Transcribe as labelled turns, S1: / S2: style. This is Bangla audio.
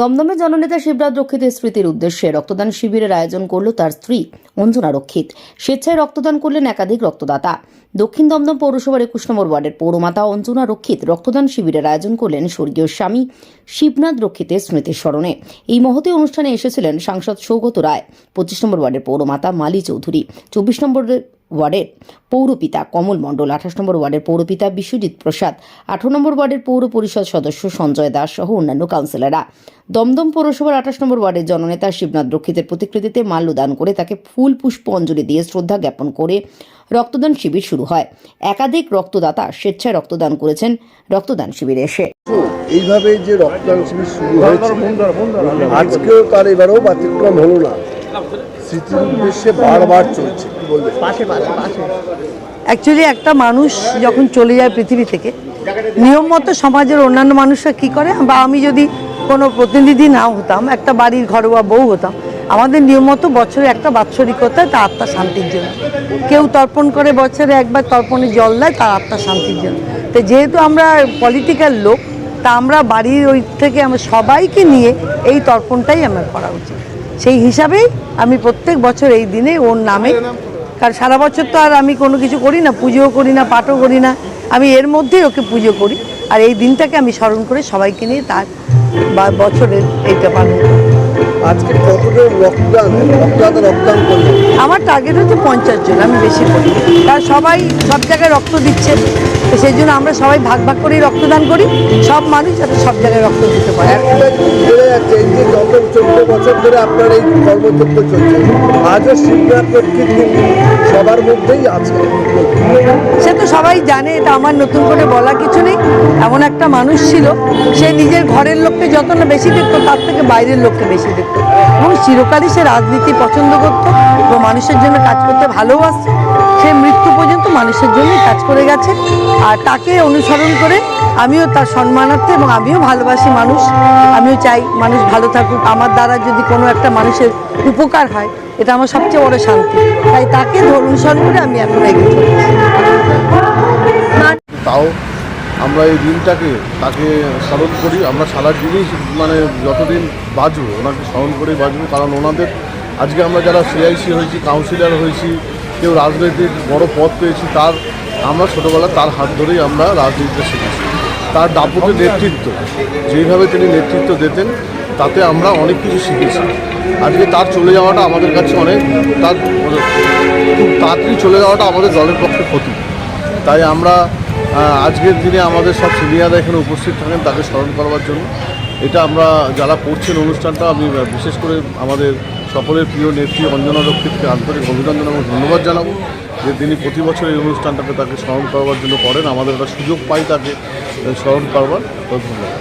S1: দমদমে জননেতা শিবরাজ রক্ষিতের স্মৃতির উদ্দেশ্যে রক্তদান শিবিরের আয়োজন করল তার স্ত্রী অঞ্জনা রক্ষিত। স্বেচ্ছায় রক্তদান করলেন একাধিক রক্তদাতা। দক্ষিণ দমদম পৌরসভার একুশ নম্বর ওয়ার্ডের পৌরমাতা অঞ্জনা রক্ষিত রক্তদান শিবিরের আয়োজন করলেন স্বর্গীয় স্বামী শিবনাথ রক্ষিতের স্মৃতির স্মরণে এই মহতী অনুষ্ঠানে এসেছিলেন সাংসদ সৌগত রায়, পঁচিশ নম্বর ওয়ার্ডের পৌরমাতা মালি চৌধুরী, চব্বিশ নম্বর ওয়ার্ডের পৌরপিতা কমল মণ্ডল, আঠাশ নম্বর ওয়ার্ডের পৌরপিতা বিশ্বজিৎ প্রসাদ, আঠারো নম্বর ওয়ার্ডের পৌর পরিষদ সদস্য সঞ্জয় দাস সহ অন্যান্য কাউন্সিলররা। দমদম পৌরসভার আঠাশ নম্বর ওয়ার্ডের জননেতা শিবনাথ রক্ষিতের প্রতিকৃতিতে মাল্যদান করে তাকে ফুল পুষ্প অঞ্জলি দিয়ে শ্রদ্ধা জ্ঞাপন করে রক্তদান শিবির শুরু হয়। একাধিক রক্তদাতা স্বেচ্ছায় রক্তদান করেছেন। রক্তদান শিবিরে এসে
S2: এইভাবে যে রক্তদান শিবির শুরু হয়েছে, আজকেও তার এবারেও ব্যতিক্রম হলো না। স্মৃতির উদ্দেশ্যে বারবার চলছে কি বলবে
S3: অ্যাকচুয়ালি একটা মানুষ যখন চলে যায় পৃথিবী থেকে নিয়ম মতো সমাজের অন্যান্য মানুষরা কি করে? বা আমি যদি কোনো প্রতিনিধি না হতাম একটা বাড়ির ঘরোয়া বউ হতাম আমাদের নিয়ম মতো বছরে একটা বাৎসরিকতা তার আত্মা শান্তির জন্য। কেউ তর্পণ করে বছরে একবার তর্পণে জল দেয় তার আত্মা শান্তির জন্য। তো যেহেতু আমরা পলিটিক্যাল লোক তা আমরা বাড়ির ওই থেকে আমরা সবাইকে নিয়ে এই তর্পণটাই আমার করা উচিত। সেই হিসাবেই আমি প্রত্যেক বছর এই দিনে ওর নামে, কারণ সারা বছর তো আর আমি কোনো কিছু করি না, পুজোও করি না, পাঠও করি না। আমি এর মধ্যেই ওকে পুজো করি। আর এই দিনটাকে আমি স্মরণ করে সবাইকে নিয়ে তার বছরের এইটা পালন করি।
S2: আজকে রক্তদান রক্তদান করলেন।
S3: আমার টার্গেট হচ্ছে পঞ্চাশ জন আমি বেশি করি কারণ সবাই সব জায়গায় রক্ত দিচ্ছে। তো সেই জন্য আমরা সবাই ভাগ ভাগ করেই রক্তদান করি। সব মানুষ যাতে সব জায়গায় রক্ত দিতে পারে।
S2: একটা বেড়ে যাচ্ছে এই যে গত চোদ্দ বছর ধরে আপনার এই কর্মযজ্ঞ চলছে। আজও কিন্তু সবার মধ্যেই আছে।
S3: সে তো সবাই জানে এটা আমার নতুন করে বলা কিছু নেই। এমন একটা মানুষ ছিল সে নিজের ঘরের লোককে যত না বেশি দেখতো তার থেকে বাইরের লোককে বেশি দেখতো। এবং চিরকালই সে রাজনীতি পছন্দ করতো এবং মানুষের জন্য কাজ করতে ভালোবাসতো। সে মৃত্যু পর্যন্ত মানুষের জন্যই কাজ করে গেছে। আর তাকে অনুসরণ করে আমিও তার সম্মানার্থে এবং আমিও ভালোবাসি মানুষ। আমিও চাই মানুষ ভালো থাকুক। আমার দ্বারা যদি কোনো একটা মানুষের উপকার হয়, এটা আমার সবচেয়ে বড় শান্তি। তাই তাকে অনুসরণ করে আমি এখন এগিয়ে চলেছি।
S4: তাও আমরা এই দিনটাকে, তাকে স্মরণ করি। আমরা সারা দিনই মানে যতদিন বাঁচবো, ওনাকে স্মরণ করেই বাঁচবো। কারণ ওনাদের, আজকে আমরা যারা সিআইসি হয়েছি, কাউন্সিলর হয়েছি, কেউ রাজনৈতিক বড় পদ পেয়েছি, তার, আমরা ছোটোবেলা তার হাত ধরেই আমরা রাজনীতিতে শিখেছি তার দাপটে নেতৃত্ব, যেইভাবে তিনি নেতৃত্ব দিতেন, তাতে আমরা অনেক কিছু শিখেছি। আজকে তার চলে যাওয়াটা আমাদের কাছে অনেক, তার, খুব তাড়াতাড়ি চলে যাওয়াটা আমাদের দলের পক্ষে ক্ষতি। তাই আমরা আজকের দিনে আমাদের সব সিনিয়ররা এখানে উপস্থিত থাকেন তাকে স্মরণ করবার জন্য। এটা আমরা যারা করছেন অনুষ্ঠানটা, আমি বিশেষ করে আমাদের সকলের প্রিয় নেত্রী অঞ্জনা রক্ষিতকে আন্তরিক অভিনন্দন এবং ধন্যবাদ জানাব যে তিনি প্রতি বছর এই অনুষ্ঠানটাকে তাকে স্মরণ করবার জন্য করেন। আমাদের একটা সুযোগ পাই তাকে স্মরণ করবার। ধন্যবাদ।